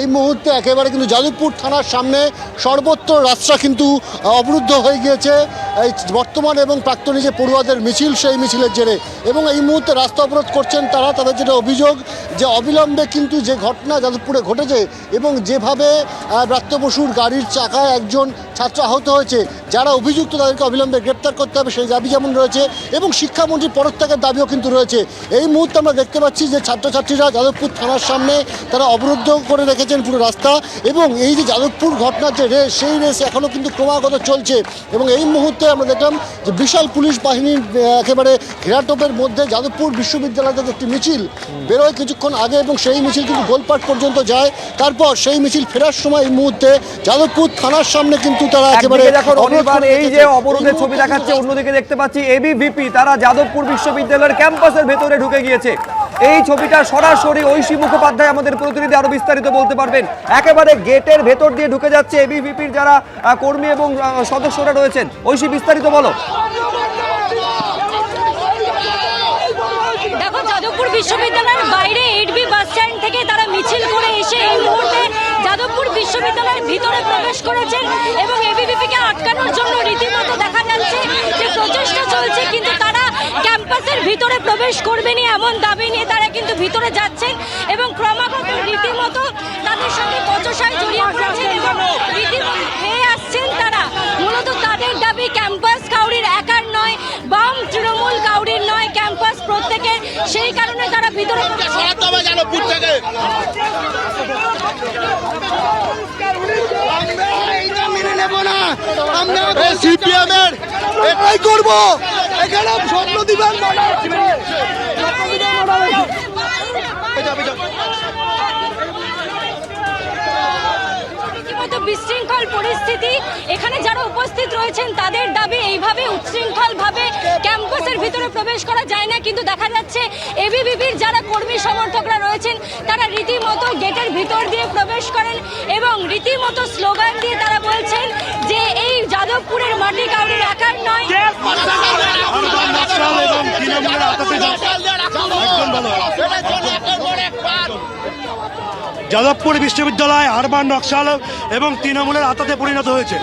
এই মুহূর্তে একেবারে কিন্তু যাদবপুর থানার সামনে সর্বত্র রাস্তা কিন্তু অবরুদ্ধ হয়ে গিয়েছে। এই বর্তমান এবং প্রাক্তনী যে পড়ুয়াদের মিছিল, সেই মিছিলের জেরে। এবং এই মুহূর্তে রাস্তা অবরোধ করছেন তারা, তাদের যেটা অভিযোগ যে অবিলম্বে কিন্তু যে ঘটনা যাদবপুরে ঘটেছে এবং যেভাবে ব্রাত্য বসুর গাড়ির চাকায় একজন ছাত্র আহত হয়েছে, যারা অভিযুক্ত তাদেরকে অবিলম্বে গ্রেপ্তার করতে হবে, সেই দাবি যেমন রয়েছে, এবং শিক্ষামন্ত্রীর পদত্যাগের দাবিও কিন্তু রয়েছে। এই মুহূর্তে আমরা দেখতে পাচ্ছি যে ছাত্রছাত্রীরা যাদবপুর থানার সামনে তারা অবরুদ্ধ করে রেখেছেন পুরো রাস্তা, এবং এই যে যাদবপুর ঘটনার যে রেস সেই রেস এখনও কিন্তু ক্রমাগত চলছে। এবং এই মুহূর্তে আমরা দেখলাম যে বিশাল পুলিশ বাহিনীর একেবারে ঘেরাটোপের মধ্যে যাদবপুর বিশ্ববিদ্যালয় থেকে একটি মিছিল বেরোয় কিছুক্ষণ আগে এবং সেই মিছিল কিন্তু গোলপাট পর্যন্ত যায়। তারপর সেই মিছিল ফেরার সময় এই মুহূর্তে যাদবপুর থানার সামনে কিন্তু তারা একেবারে এই যে অবরোধের ছবি দেখাচ্ছে অন্যদিকে দেখতে পাচ্ছি এবিভিপি তারা যাদবপুর বিশ্ববিদ্যালয়ের ক্যাম্পাসের ভেতরে ঢুকে গিয়েছে। এই ছবিটা সরাসরি ঐশী মুখোপাধ্যায় আমাদের প্রতিনিধি আরও বিস্তারিত বলতে পারবেন। একেবারে গেটের ভেতর দিয়ে ঢুকে যাচ্ছে এবিভিপির যারা কর্মী এবং সদস্যরা রয়েছেন। ঐশী বিস্তারিত বলো দেখো যাদবপুর বিশ্ববিদ্যালয়ের বাইরে এইট বি বাস স্ট্যান্ড থেকে তারা মিছিল করে এসে এই মুহূর্তে যাদবপুর বিশ্ববিদ্যালয়ের ভিতরে প্রবেশ করেছেন এবং এবিভিপিকে আটকানোর জন্য রীতিমতো দেখা যাচ্ছে যে প্রচেষ্টা চলছে, কিন্তু তারা ক্যাম্পাসের ভিতরে প্রবেশ করবেনি এমন দাবি নিয়ে তারা কিন্তু ভিতরে যাচ্ছেন এবং ক্রমাগত রীতিমতো তাদের সঙ্গে বচসায় জড়িয়ে পড়েছেন এবং রীতিমতো খেয়ে আসছেন তারা মূলত তাদের দাবি ক্যাম্পাস কাউরির একার নয় বাম তৃণমূল নয় ক্যাম্পাস প্রত্যেকের সেই কারণে তারা ভিতরে সরাতে হবে যাদবপুর থেকে আমরা এইটা মেনে নেব না আমরা সিপিএম এর এটাই করব এখানে স্বপ্ন দিবেন রীতিমতো বিশৃঙ্খল পরিস্থিতি। এখানে যারা উপস্থিত রয়েছেন তাদের দাবি এইভাবে উচ্ছৃঙ্খলভাবে ক্যাম্পাসের ভিতরে প্রবেশ করা যায় না। কিন্তু দেখা যাচ্ছে এবিভিপির যারা কর্মী সমর্থকরা রয়েছেন তারা রীতিমতো গেটের ভিতর দিয়ে প্রবেশ করেন এবং রীতিমতো স্লোগান দিয়ে তারা বলছেন যে এই যাদবপুরের মাটি কাউরির একার নয়। যাদবপুর বিশ্ববিদ্যালয়, আরবান, নকশাল এবং তৃণমূলের আতাতে পরিণত হয়েছে।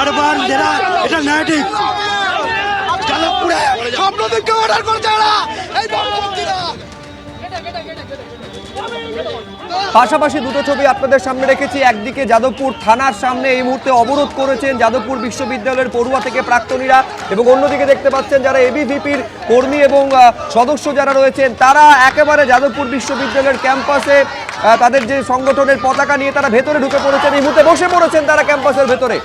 আরবান যারা এটা ন্যারেটিভ যাদবপুরে অর্ডার করছে এই পাশাপাশি দুটো ছবি আপনাদের সামনে রেখেছি। একদিকে যাদবপুর থানার সামনে এই মুহূর্তে অবরোধ করেছেন যাদবপুর বিশ্ববিদ্যালয়ের পড়ুয়া থেকে প্রাক্তনীরা এবং অন্যদিকে দেখতে পাচ্ছেন যারা এবিভিপির কর্মী এবং সদস্য যারা রয়েছেন, তারা একেবারে যাদবপুর বিশ্ববিদ্যালয়ের ক্যাম্পাসে তাদের যে সংগঠনের পতাকা নিয়ে তারা ভেতরে ঢুকে পড়েছেন এই মুহূর্তে বসে পড়েছেন তারা ক্যাম্পাসের ভেতরে।